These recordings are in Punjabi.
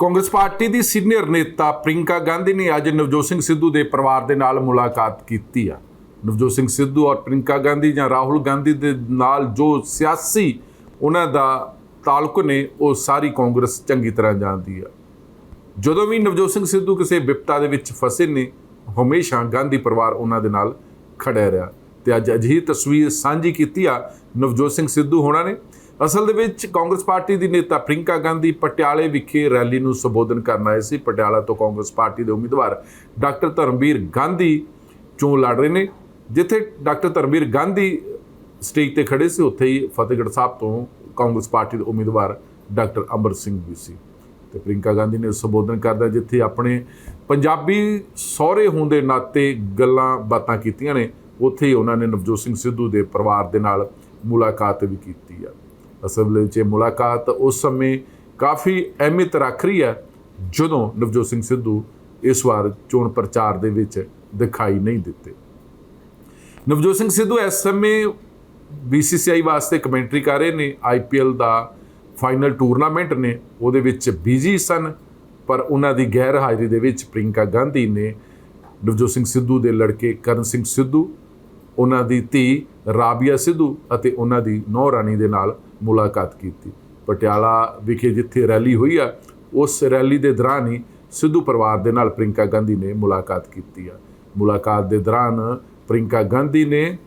ਕਾਂਗਰਸ ਪਾਰਟੀ ਦੀ ਸੀਨੀਅਰ ਨੇਤਾ ਪ੍ਰਿੰਕਾ ਗਾਂਧੀ ਨੇ ਅੱਜ ਨਵਜੋਤ ਸਿੰਘ ਸਿੱਧੂ ਦੇ ਪਰਿਵਾਰ ਦੇ ਨਾਲ ਮੁਲਾਕਾਤ ਕੀਤੀ ਆ। ਨਵਜੋਤ ਸਿੰਘ ਸਿੱਧੂ ਔਰ ਪ੍ਰਿੰਕਾ ਗਾਂਧੀ ਜਾਂ ਰਾਹੁਲ ਗਾਂਧੀ ਦੇ ਨਾਲ ਜੋ ਸਿਆਸੀ ਉਹਨਾਂ ਦਾ ਤਾਲੁਕ ਨੇ, ਉਹ ਸਾਰੀ ਕਾਂਗਰਸ ਚੰਗੀ ਤਰ੍ਹਾਂ ਜਾਣਦੀ ਆ। ਜਦੋਂ ਵੀ ਨਵਜੋਤ ਸਿੰਘ ਸਿੱਧੂ ਕਿਸੇ ਵਿਪਤਾ ਦੇ ਵਿੱਚ ਫਸੇ ਨੇ, ਹਮੇਸ਼ਾ ਗਾਂਧੀ ਪਰਿਵਾਰ ਉਹਨਾਂ ਦੇ ਨਾਲ ਖੜਿਆ ਰਿਹਾ। ਤੇ ਅੱਜ ਅਜਿਹੀ ਤਸਵੀਰ ਸਾਂਝੀ ਕੀਤੀ ਆ ਨਵਜੋਤ ਸਿੰਘ ਸਿੱਧੂ ਹੋਣਾ ਨੇ। ਅਸਲ ਦੇ ਵਿੱਚ ਕਾਂਗਰਸ ਪਾਰਟੀ ਦੀ ਨੇਤਾ ਪ੍ਰਿੰਕਾ ਗਾਂਧੀ ਪਟਿਆਲੇ ਵਿਖੇ ਰੈਲੀ ਨੂੰ ਸੰਬੋਧਨ ਕਰਨ ਆਏ ਸੀ। ਪਟਿਆਲਾ ਤੋਂ ਕਾਂਗਰਸ ਪਾਰਟੀ ਦੇ ਉਮੀਦਵਾਰ ਡਾਕਟਰ ਧਰਮਵੀਰ ਗਾਂਧੀ ਚੋਣ ਲੜ ਰਹੇ ਨੇ, ਜਿੱਥੇ ਡਾਕਟਰ ਧਰਮਵੀਰ ਗਾਂਧੀ ਸਟੇਜ ਤੇ ਖੜੇ ਸੀ, ਉੱਥੇ ਹੀ ਫਤਿਹਗੜ੍ਹ ਸਾਹਿਬ ਤੋਂ ਕਾਂਗਰਸ ਪਾਰਟੀ ਦੇ ਉਮੀਦਵਾਰ ਡਾਕਟਰ ਅਮਰ ਸਿੰਘ ਵੀ ਸੀ। ਤੇ ਪ੍ਰਿੰਕਾ ਗਾਂਧੀ ਨੇ ਸੰਬੋਧਨ ਕਰਦਾ ਜਿੱਥੇ ਆਪਣੇ ਪੰਜਾਬੀ ਸਹੁਰੇ ਹੋਣ ਦੇ ਨਾਤੇ ਗੱਲਾਂ ਬਾਤਾਂ ਕੀਤੀਆਂ ਨੇ, ਉੱਥੇ ਹੀ ਉਹਨਾਂ ਨੇ ਨਵਜੋਤ ਸਿੰਘ ਸਿੱਧੂ ਦੇ ਪਰਿਵਾਰ ਦੇ ਨਾਲ ਮੁਲਾਕਾਤ ਵੀ ਕੀਤੀ ਆ। ਅਸਲ ਵਿੱਚ ਇਹ ਮੁਲਾਕਾਤ ਉਸ ਸਮੇਂ ਕਾਫੀ ਅਹਿਮੀਅਤ ਰੱਖ ਰਹੀ ਹੈ, ਜਦੋਂ ਨਵਜੋਤ ਸਿੰਘ ਸਿੱਧੂ ਇਸ ਵਾਰ ਚੋਣ ਪ੍ਰਚਾਰ ਦੇ ਵਿੱਚ ਦਿਖਾਈ ਨਹੀਂ ਦਿੱਤੇ। ਨਵਜੋਤ ਸਿੰਘ ਸਿੱਧੂ ਇਸ ਸਮੇਂ BCCI ਵਾਸਤੇ ਕਮੈਂਟਰੀ ਕਰ ਰਹੇ ਨੇ IPL ਦਾ ਫਾਈਨਲ ਟੂਰਨਾਮੈਂਟ ਨੇ, ਉਹਦੇ ਵਿੱਚ ਬਿਜ਼ੀ ਸਨ, ਪਰ ਉਹਨਾਂ ਦੀ ਗੈਰ ਹਾਜ਼ਰੀ ਦੇ ਵਿੱਚ ਪ੍ਰਿੰਕਾ ਗਾਂਧੀ ਨੇ ਨਵਜੋਤ ਸਿੰਘ ਸਿੱਧੂ ਦੇ ਲੜਕੇ ਕਰਨ ਸਿੰਘ ਸਿੱਧੂ, ਉਹਨਾਂ ਦੀ ਧੀ ਰਾਬੀਆ ਸਿੱਧੂ ਅਤੇ ਉਹਨਾਂ ਦੀ ਨੌ ਰਾਣੀ ਦੇ ਨਾਲ ਮੁਲਾਕਾਤ ਕੀਤੀ। ਪਟਿਆਲਾ ਵਿਖੇ ਜਿੱਥੇ ਰੈਲੀ ਹੋਈ ਆ, ਉਸ ਰੈਲੀ ਦੇ ਦੌਰਾਨ ਹੀ ਸਿੱਧੂ ਪਰਿਵਾਰ ਦੇ ਨਾਲ ਪ੍ਰਿੰਕਾ ਗਾਂਧੀ ਨੇ ਮੁਲਾਕਾਤ ਕੀਤੀ ਆ। ਮੁਲਾਕਾਤ ਦੇ ਦੌਰਾਨ ਪ੍ਰਿੰਕਾ ਗਾਂਧੀ ਨੇ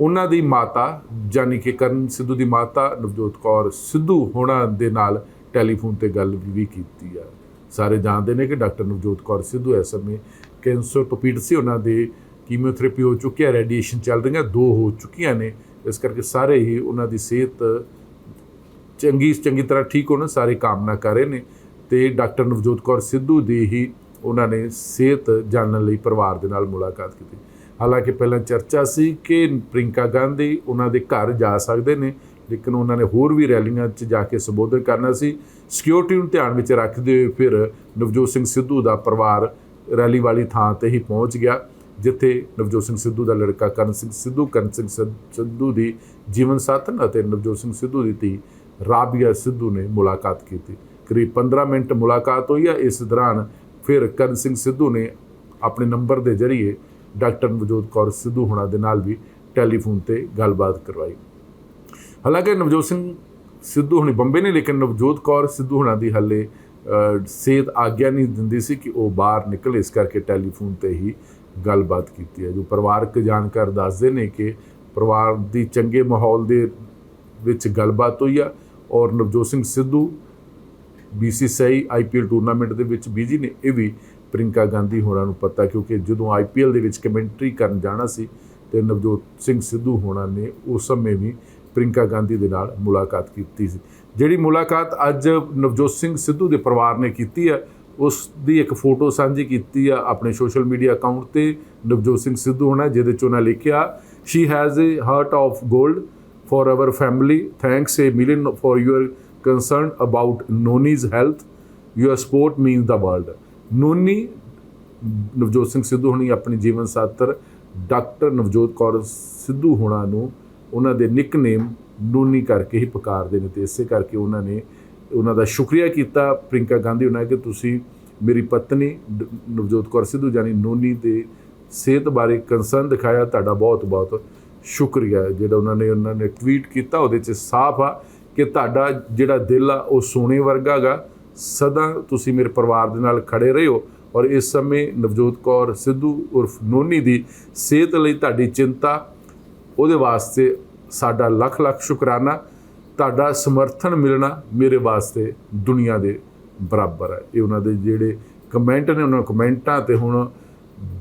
ਉਹਨਾਂ ਦੀ ਮਾਤਾ, ਜਾਨੀ ਕਿ ਕਰਨ ਸਿੱਧੂ ਦੀ ਮਾਤਾ, ਨਵਜੋਤ ਕੌਰ ਸਿੱਧੂ ਹੋਣਾ ਦੇ ਨਾਲ ਟੈਲੀਫੋਨ ਤੇ ਗੱਲ ਵੀ ਕੀਤੀ ਆ। ਸਾਰੇ ਜਾਣਦੇ ਨੇ ਕਿ ਡਾਕਟਰ ਨਵਜੋਤ ਕੌਰ ਸਿੱਧੂ ਇਸ ਸਮੇਂ ਕੈਂਸਰ ਤੋਂ ਪੀੜਤ ਸੀ। ਉਹਨਾਂ ਦੇ ਕੀਮੋਥੈਰੇਪੀ ਹੋ ਚੁੱਕੀ ਹੈ ਰੇਡੀਏਸ਼ਨ ਚੱਲ ਰਹੀਆਂ, ਦੋ ਹੋ ਚੁੱਕੀਆਂ ਨੇ। ਇਸ ਕਰਕੇ ਸਾਰੇ ਹੀ ਉਹਨਾਂ ਦੀ ਸਿਹਤ ਚੰਗੀ ਚੰਗੀ ਤਰ੍ਹਾਂ ਠੀਕ ਹੋਣ, ਸਾਰੇ ਕਾਮਨਾ ਕਰ ਰਹੇ ਨੇ ਤੇ ਡਾਕਟਰ ਨਵਜੋਤ ਕੌਰ ਸਿੱਧੂ ਦੀ ਹੀ ਉਹਨਾਂ ਨੇ ਸਿਹਤ ਜਾਣਨ ਲਈ ਪਰਿਵਾਰ ਦੇ ਨਾਲ ਮੁਲਾਕਾਤ ਕੀਤੀ। ਹਾਲਾਂਕਿ ਪਹਿਲਾਂ ਚਰਚਾ ਸੀ ਕਿ ਪ੍ਰਿੰਕਾ ਗਾਂਧੀ ਉਹਨਾਂ ਦੇ ਘਰ ਜਾ ਸਕਦੇ ਨੇ, ਲੇਕਿਨ ਉਹਨਾਂ ਨੇ ਹੋਰ ਵੀ ਰੈਲੀਆਂ 'ਚ ਜਾ ਕੇ ਸੰਬੋਧਨ ਕਰਨਾ ਸੀ। ਸਿਕਿਉਰਿਟੀ ਨੂੰ ਧਿਆਨ ਵਿੱਚ ਰੱਖਦੇ ਹੋਏ ਫਿਰ ਨਵਜੋਤ ਸਿੰਘ ਸਿੱਧੂ ਦਾ ਪਰਿਵਾਰ ਰੈਲੀ ਵਾਲੀ ਥਾਂ ਤੇ ਹੀ ਪਹੁੰਚ ਗਿਆ। ਜਿੱਥੇ ਨਵਜੋਤ ਸਿੰਘ ਸਿੱਧੂ ਦਾ ਲੜਕਾ ਕਰਨ ਸਿੰਘ ਸਿੱਧੂ, ਕਰਨ ਸਿੰਘ ਸਿੱਧੂ ਦੀ ਜੀਵਨ ਸਾਥਣ ਅਤੇ ਨਵਜੋਤ ਸਿੰਘ ਸਿੱਧੂ ਦੀ ਧੀ ਰਾਬੀਆ ਸਿੱਧੂ ਨੇ ਮੁਲਾਕਾਤ ਕੀਤੀ। ਕਰੀਬ 15 ਮਿੰਟ ਮੁਲਾਕਾਤ ਹੋਈ ਆ। ਇਸ ਦੌਰਾਨ ਫਿਰ ਕਰਨ ਸਿੰਘ ਸਿੱਧੂ ਨੇ ਆਪਣੇ ਨੰਬਰ ਦੇ ਜ਼ਰੀਏ ਡਾਕਟਰ ਨਵਜੋਤ ਕੌਰ ਸਿੱਧੂ ਹੁਣਾਂ ਦੇ ਨਾਲ ਵੀ ਟੈਲੀਫੋਨ ਤੇ ਗੱਲਬਾਤ ਕਰਵਾਈ। ਹਾਲਾਂਕਿ ਨਵਜੋਤ ਸਿੰਘ ਸਿੱਧੂ ਹੁਣੀ ਬੰਬੇ ਨੇ, ਲੇਕਿਨ ਨਵਜੋਤ ਕੌਰ ਸਿੱਧੂ ਹੁਣਾਂ ਦੀ ਹੱਲੇ ਸਿਹਤ ਆਗਿਆ ਨਹੀਂ ਦਿੰਦੀ ਸੀ ਕਿ ਉਹ ਬਾਹਰ ਨਿਕਲੇ। ਇਸ ਕਰਕੇ ਟੈਲੀਫੋਨ ਤੇ ਹੀ ਗੱਲਬਾਤ ਕੀਤੀ ਹੈ, ਜੋ ਪਰਿਵਾਰਕ ਜਾਣਕਾਰ ਦੱਸਦੇ ਨੇ ਕਿ ਪਰਿਵਾਰ ਦੀ ਚੰਗੇ ਮਾਹੌਲ ਦੇ ਵਿੱਚ ਗੱਲਬਾਤ ਹੋਈ ਆ ਔਰ Navjot Singh Sidhu BCCI IPL tournament ਦੇ ਵਿੱਚ ਬਿਜ਼ੀ ਨੇ, ਇਹ ਵੀ ਪ੍ਰਿੰਕਾ ਗਾਂਧੀ ਹੋਣਾ ਨੂੰ ਪਤਾ ਕਿਉਂਕਿ ਜਦੋਂ IPL ਦੇ ਵਿੱਚ ਕਮੈਂਟਰੀ ਕਰਨ ਜਾਣਾ ਸੀ ਤੇ ਨਵਜੋਤ ਸਿੰਘ ਸਿੱਧੂ ਹੋਣਾ ਨੇ ਉਸ ਸਮੇਂ ਵੀ ਪ੍ਰਿੰਕਾ ਗਾਂਧੀ ਦੇ ਨਾਲ ਮੁਲਾਕਾਤ ਕੀਤੀ ਸੀ। ਜਿਹੜੀ ਮੁਲਾਕਾਤ ਅੱਜ ਨਵਜੋਤ ਸਿੰਘ ਸਿੱਧੂ ਦੇ ਪਰਿਵਾਰ ਨੇ ਕੀਤੀ ਹੈ ਉਸ ਦੀ ਇੱਕ ਫੋਟੋ ਸਾਂਝੀ ਕੀਤੀ ਆ ਆਪਣੇ ਸੋਸ਼ਲ ਮੀਡੀਆ ਅਕਾਊਂਟ ਤੇ, ਨਵਜੋਤ ਸਿੰਘ ਸਿੱਧੂ ਹੋਣਾ, ਜਿਹਦੇ ਚ ਉਹਨਾਂ ਲਿਖਿਆ she has a heart of 골ਡ for our family. Thanks a million for your concern about Noni's health Your support means the world Noni Navjot Singh Sidhu ਹੁਣੀ ਆਪਣੀ ਜੀਵਨ ਸਾਥਰ, ਡਾਕਟਰ ਨਵਜੋਤ ਕੌਰ ਸਿੱਧੂ ਹੋਣਾ ਨੂੰ ਉਹਨਾਂ ਦੇ ਨਿਕਨੇਮ ਨੋਨੀ ਕਰਕੇ ਹੀ ਪੁਕਾਰਦੇ ਨੇ ਤੇ ਇਸੇ ਕਰਕੇ ਉਹਨਾਂ ਨੇ ਉਹਨਾਂ ਦਾ ਸ਼ੁਕਰੀਆ ਕੀਤਾ ਪ੍ਰਿੰਕਾ ਗਾਂਧੀ ਉਹਨਾਂ ਕਿ ਤੁਸੀਂ ਮੇਰੀ ਪਤਨੀ ਨਵਜੋਤ ਕੌਰ ਸਿੱਧੂ ਜਾਨੀ ਨੋਨੀ ਦੇ ਸਿਹਤ ਬਾਰੇ ਕੰਸਰਨ ਦਿਖਾਇਆ, ਤੁਹਾਡਾ ਬਹੁਤ ਬਹੁਤ ਸ਼ੁਕਰੀਆ। ਜਿਹੜਾ ਉਹਨਾਂ ਨੇ ਉਹਨਾਂ ਨੇ ਟਵੀਟ ਕੀਤਾ, ਉਹਦੇ 'ਚ ਸਾਫ਼ ਆ ਕਿ ਤੁਹਾਡਾ ਜਿਹੜਾ ਦਿਲ ਆ, ਉਹ ਸੋਨੇ ਵਰਗਾ ਗਾ ਸਦਾ ਤੁਸੀਂ ਮੇਰੇ ਪਰਿਵਾਰ ਦੇ ਨਾਲ ਖੜੇ ਰਹੇ ਹੋ ਔਰ ਇਸ ਸਮੇਂ ਨਵਜੋਤ ਕੌਰ ਸਿੱਧੂ ਉਰਫ ਨੋਨੀ ਦੀ ਸਿਹਤ ਲਈ ਤੁਹਾਡੀ ਚਿੰਤਾ, ਉਹਦੇ ਵਾਸਤੇ ਸਾਡਾ ਲੱਖ ਲੱਖ ਸ਼ੁਕਰਾਨਾ। ਤੁਹਾਡਾ ਸਮਰਥਨ ਮਿਲਣਾ ਮੇਰੇ ਵਾਸਤੇ ਦੁਨੀਆ ਦੇ ਬਰਾਬਰ ਹੈ। ਇਹ ਉਹਨਾਂ ਦੇ ਜਿਹੜੇ ਕਮੈਂਟ ਨੇ, ਉਹਨਾਂ ਕਮੈਂਟਾਂ ਤੇ ਹੁਣ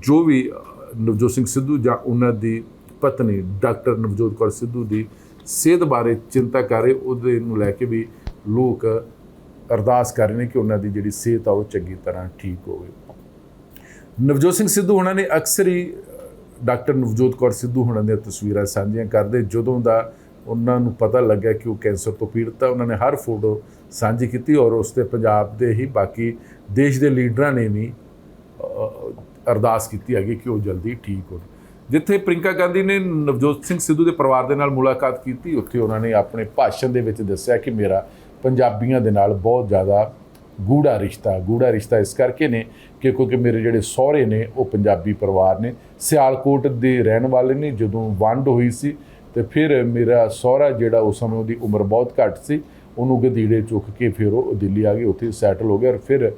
ਜੋ ਵੀ ਨਵਜੋਤ ਸਿੰਘ ਸਿੱਧੂ ਜਾਂ ਉਹਨਾਂ ਦੀ ਪਤਨੀ ਡਾਕਟਰ ਨਵਜੋਤ ਕੌਰ ਸਿੱਧੂ ਦੀ ਸਿਹਤ ਬਾਰੇ ਚਿੰਤਾ ਕਰ ਰਹੇ, ਉਹਦੇ ਨੂੰ ਲੈ ਕੇ ਵੀ ਲੋਕ ਅਰਦਾਸ ਕਰ ਰਹੇ ਨੇ ਕਿ ਉਹਨਾਂ ਦੀ ਜਿਹੜੀ ਸਿਹਤ ਆ, ਉਹ ਚੰਗੀ ਤਰ੍ਹਾਂ ਠੀਕ ਹੋਵੇ। ਨਵਜੋਤ ਸਿੰਘ ਸਿੱਧੂ ਉਹਨਾਂ ਨੇ ਅਕਸਰ ਹੀ ਡਾਕਟਰ ਨਵਜੋਤ ਕੌਰ ਸਿੱਧੂ ਹੁਣਾਂ ਦੀਆਂ ਤਸਵੀਰਾਂ ਸਾਂਝੀਆਂ ਕਰਦੇ, ਜਦੋਂ ਦਾ ਉਹਨਾਂ ਨੂੰ ਪਤਾ ਲੱਗਿਆ ਕਿ ਉਹ ਕੈਂਸਰ ਤੋਂ ਪੀੜਤ ਹੈ ਉਹਨਾਂ ਨੇ ਹਰ ਫੋਟੋ ਸਾਂਝੀ ਕੀਤੀ ਔਰ ਉਸ ਤੇ ਪੰਜਾਬ ਦੇ ਹੀ ਬਾਕੀ ਦੇਸ਼ ਦੇ ਲੀਡਰਾਂ ਨੇ ਵੀ ਅਰਦਾਸ ਕੀਤੀ ਹੈਗੀ ਕਿ ਉਹ ਜਲਦੀ ਠੀਕ ਹੋਣ। ਜਿੱਥੇ ਪ੍ਰਿੰਕਾ ਗਾਂਧੀ ਨੇ ਨਵਜੋਤ ਸਿੰਘ ਸਿੱਧੂ ਦੇ ਪਰਿਵਾਰ ਦੇ ਨਾਲ ਮੁਲਾਕਾਤ ਕੀਤੀ, ਉੱਥੇ ਉਹਨਾਂ ਨੇ ਆਪਣੇ ਭਾਸ਼ਣ ਦੇ ਵਿੱਚ ਦੱਸਿਆ ਕਿ ਮੇਰਾ ਪੰਜਾਬੀਆਂ ਦੇ ਨਾਲ ਬਹੁਤ ਜ਼ਿਆਦਾ ਗੂੜਾ ਰਿਸ਼ਤਾ ਗੂੜਾ ਰਿਸ਼ਤਾ ਇਸ ਕਰਕੇ ਨੇ ਕਿ ਕਿਉਂਕਿ ਮੇਰੇ ਜਿਹੜੇ ਸਹੁਰੇ ਨੇ, ਉਹ ਪੰਜਾਬੀ ਪਰਿਵਾਰ ਨੇ। ਸਿਆਲਕੋਟ ਦੇ ਰਹਿਣ ਵਾਲੇ ਨੇ, ਜਦੋਂ ਵੰਡ ਹੋਈ ਸੀ ਤੇ ਫਿਰ ਮੇਰਾ ਸਹੁਰਾ ਜਿਹੜਾ ਉਸ ਸਮੇਂ ਉਹਦੀ ਉਮਰ ਬਹੁਤ ਘੱਟ ਸੀ, ਉਹਨੂੰ ਗਧੀੜੇ ਚੁੱਕ ਕੇ ਫਿਰ ਉਹ ਦਿੱਲੀ ਆ ਗਏ ਉੱਥੇ ਸੈਟਲ ਹੋ ਗਿਆ ਔਰ ਫਿਰ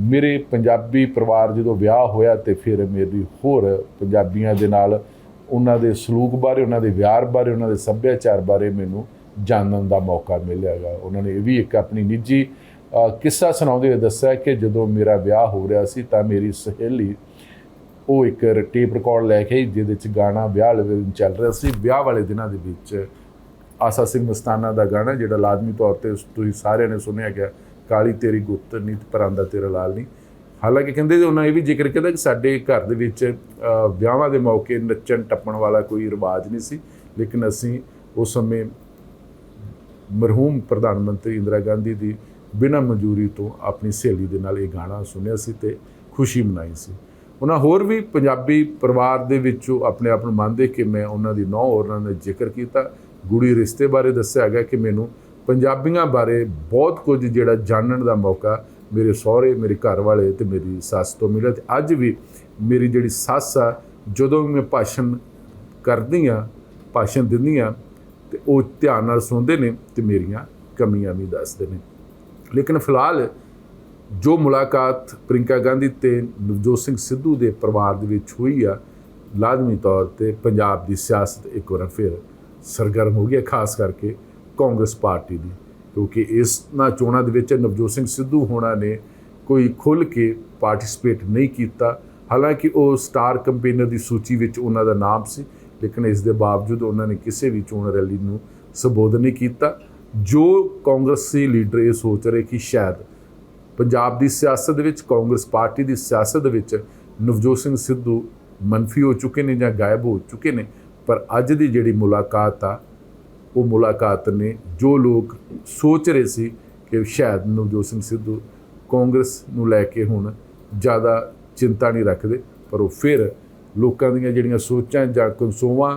ਮੇਰੇ ਪੰਜਾਬੀ ਪਰਿਵਾਰ ਜਦੋਂ ਵਿਆਹ ਹੋਇਆ ਤੇ ਫਿਰ ਮੇਰੀ ਹੋਰ ਪੰਜਾਬੀਆਂ ਦੇ ਨਾਲ ਉਹਨਾਂ ਦੇ ਸਲੂਕ ਬਾਰੇ, ਉਹਨਾਂ ਦੇ ਵਿਹਾਰ ਬਾਰੇ, ਉਹਨਾਂ ਦੇ ਸੱਭਿਆਚਾਰ ਬਾਰੇ ਮੈਨੂੰ ਜਾਣਨ ਦਾ ਮੌਕਾ ਮਿਲਿਆਗਾ ਉਹਨਾਂ ਨੇ ਇਹ ਵੀ ਇੱਕ ਆਪਣੀ ਨਿੱਜੀ ਕਿੱਸਾ ਸੁਣਾਉਂਦੇ ਹੋਏ ਦੱਸਿਆ ਕਿ ਜਦੋਂ ਮੇਰਾ ਵਿਆਹ ਹੋ ਰਿਹਾ ਸੀ ਤਾਂ ਮੇਰੀ ਸਹੇਲੀ ਉਹ ਇੱਕ ਟੇਪ ਰਿਕਾਰਡ ਲੈ ਕੇ ਜਿਹਦੇ ਚ ਗਾਣਾ ਵਿਆਹ ਵਾਲੇ ਦਿਨ ਚੱਲ ਰਿਹਾ ਸੀ। ਵਿਆਹ ਵਾਲੇ ਦਿਨਾਂ ਦੇ ਵਿੱਚ ਆਸਾ ਸਿੰਘ ਮਸਤਾਨਾ ਦਾ ਗਾਣਾ ਜਿਹੜਾ ਲਾਜ਼ਮੀ ਤੌਰ ਤੇ ਤੁਸੀਂ ਸਾਰਿਆਂ ਨੇ ਸੁਣਿਆ ਗਿਆ, ਕਾਲੀ ਤੇਰੀ ਗੁੱਤ, ਨੀਤ ਪਰਾਂਦਾ ਤੇਰਾ ਲਾਲ ਨਹੀਂ ਹਾਲਾਂਕਿ ਕਹਿੰਦੇ ਉਹਨਾਂ ਇਹ ਵੀ ਜ਼ਿਕਰ ਕੀਤਾ ਕਿ ਸਾਡੇ ਘਰ ਦੇ ਵਿੱਚ ਵਿਆਹਾਂ ਦੇ ਮੌਕੇ ਨੱਚਣ ਟੱਪਣ ਵਾਲਾ ਕੋਈ ਰਿਵਾਜ ਨਹੀਂ ਸੀ, ਲੇਕਿਨ ਅਸੀਂ ਉਸ ਸਮੇਂ ਮਰਹੂਮ ਪ੍ਰਧਾਨ ਮੰਤਰੀ ਇੰਦਰਾ ਗਾਂਧੀ ਦੀ ਬਿਨਾਂ ਮਨਜ਼ੂਰੀ ਤੋਂ ਆਪਣੀ ਸਹੇਲੀ ਦੇ ਨਾਲ ਇਹ ਗਾਣਾ ਸੁਣਿਆ ਸੀ ਤੇ ਖੁਸ਼ੀ ਮਨਾਈ ਸੀ। ਉਹਨਾਂ ਹੋਰ ਵੀ ਪੰਜਾਬੀ ਪਰਿਵਾਰ ਦੇ ਵਿੱਚੋਂ ਆਪਣੇ ਆਪ ਨੂੰ ਮੰਨਦੇ ਕਿ ਮੈਂ ਉਹਨਾਂ ਦੀ ਨੌ ਉਹਨਾਂ ਨੇ ਜ਼ਿਕਰ ਕੀਤਾ। ਗੁੜੀ ਰਿਸ਼ਤੇ ਬਾਰੇ ਦੱਸਿਆ ਗਿਆ ਕਿ ਮੈਨੂੰ ਪੰਜਾਬੀਆਂ ਬਾਰੇ ਬਹੁਤ ਕੁਝ ਜਿਹੜਾ ਜਾਣਨ ਦਾ ਮੌਕਾ ਮੇਰੇ ਸਹੁਰੇ, ਮੇਰੇ ਘਰ ਵਾਲੇ ਤੇ ਮੇਰੀ ਸੱਸ ਤੋਂ ਮਿਲਿਆ ਤੇ ਅੱਜ ਵੀ ਮੇਰੀ ਜਿਹੜੀ ਸੱਸ ਆ, ਜਦੋਂ ਵੀ ਮੈਂ ਭਾਸ਼ਣ ਕਰਦੀ ਆ ਭਾਸ਼ਣ ਦਿੰਦੀ ਆ ਤੇ ਉਹ ਧਿਆਨ ਨਾਲ ਸੁਣਦੇ ਨੇ ਤੇ ਮੇਰੀਆਂ ਕਮੀਆਂ ਵੀ ਦੱਸਦੇ ਨੇ। ਲੇਕਿਨ ਫਿਲਹਾਲ ਜੋ ਮੁਲਾਕਾਤ ਪ੍ਰਿੰਕਾ ਗਾਂਧੀ ਤੇ ਨਵਜੋਤ ਸਿੰਘ ਸਿੱਧੂ ਦੇ ਪਰਿਵਾਰ ਦੇ ਵਿੱਚ ਹੋਈ ਆ, ਲਾਜ਼ਮੀ ਤੌਰ ਤੇ ਪੰਜਾਬ ਦੀ ਸਿਆਸਤ ਇੱਕ ਵਾਰ ਫਿਰ ਸਰਗਰਮ ਹੋ ਗਈ ਹੈ, ਖਾਸ ਕਰਕੇ ਕਾਂਗਰਸ ਪਾਰਟੀ ਦੀ। ਕਿਉਂਕਿ ਇਸ ਨਾ ਚੋਣਾਂ ਦੇ ਵਿੱਚ ਨਵਜੋਤ ਸਿੰਘ ਸਿੱਧੂ ਹੋਣਾ ਨੇ ਕੋਈ ਖੁੱਲ ਕੇ ਪਾਰਟਿਸਿਪੇਟ ਨਹੀਂ ਕੀਤਾ। ਹਾਲਾਂਕਿ ਉਹ ਸਟਾਰ ਕੰਪੇਨਰ ਦੀ ਸੂਚੀ ਵਿੱਚ ਉਹਨਾਂ ਦਾ ਨਾਮ ਸੀ, ਲੇਕਿਨ ਇਸ ਦੇ ਬਾਵਜੂਦ ਉਹਨਾਂ ਨੇ ਕਿਸੇ ਵੀ ਚੋਣ ਰੈਲੀ ਨੂੰ ਸੰਬੋਧਨ ਨਹੀਂ ਕੀਤਾ। ਜੋ ਕਾਂਗਰਸੀ ਲੀਡਰ ਇਹ ਸੋਚ ਰਹੇ ਕਿ ਸ਼ਾਇਦ ਪੰਜਾਬ ਦੀ ਸਿਆਸਤ ਦੇ ਵਿੱਚ, ਕਾਂਗਰਸ ਪਾਰਟੀ ਦੀ ਸਿਆਸਤ ਦੇ ਵਿੱਚ ਨਵਜੋਤ ਸਿੰਘ ਸਿੱਧੂ ਮੰਫੀ ਹੋ ਚੁੱਕੇ ਨੇ ਜਾਂ ਗਾਇਬ ਹੋ ਚੁੱਕੇ ਨੇ, ਪਰ ਅੱਜ ਦੀ ਜਿਹੜੀ ਮੁਲਾਕਾਤ ਆ, ਉਹ ਮੁਲਾਕਾਤ ਨੇ ਜੋ ਲੋਕ ਸੋਚ ਰਹੇ ਸੀ ਕਿ ਸ਼ਾਇਦ ਨਵਜੋਤ ਸਿੰਘ ਸਿੱਧੂ ਕਾਂਗਰਸ ਨੂੰ ਲੈ ਕੇ ਹੁਣ ਜ਼ਿਆਦਾ ਚਿੰਤਾ ਨਹੀਂ ਰੱਖਦੇ, ਪਰ ਉਹ ਫਿਰ ਲੋਕਾਂ ਦੀਆਂ ਜਿਹੜੀਆਂ ਸੋਚਾਂ ਜਾਂ ਕਨਸੋਵਾਂ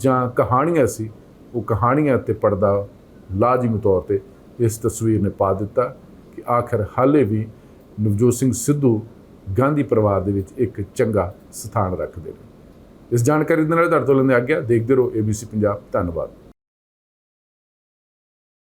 ਜਾਂ ਕਹਾਣੀਆਂ ਸੀ, ਉਹ ਕਹਾਣੀਆਂ ਤੇ ਪਰਦਾ ਲਾਜ਼ਮੀ ਤੌਰ ਤੇ ਇਸ ਤਸਵੀਰ ਨੇ ਪਾ ਦਿੱਤਾ। ਆਖਰ ਹਾਲੇ ਵੀ ਨਵਜੋਤ ਸਿੰਘ ਸਿੱਧੂ ਗਾਂਧੀ ਪਰਿਵਾਰ ਦੇ ਵਿੱਚ ਇੱਕ ਚੰਗਾ ਸਥਾਨ ਰੱਖਦੇ ਨੇ। ਇਸ ਜਾਣਕਾਰੀ ਦੇ ਨਾਲ ਤੁਹਾਡੇ ਤੋਂ ਲੈਂਦੇ ਆਗਿਆ, ਦੇਖਦੇ ਰਹੋ ABC ਪੰਜਾਬ, ਧੰਨਵਾਦ।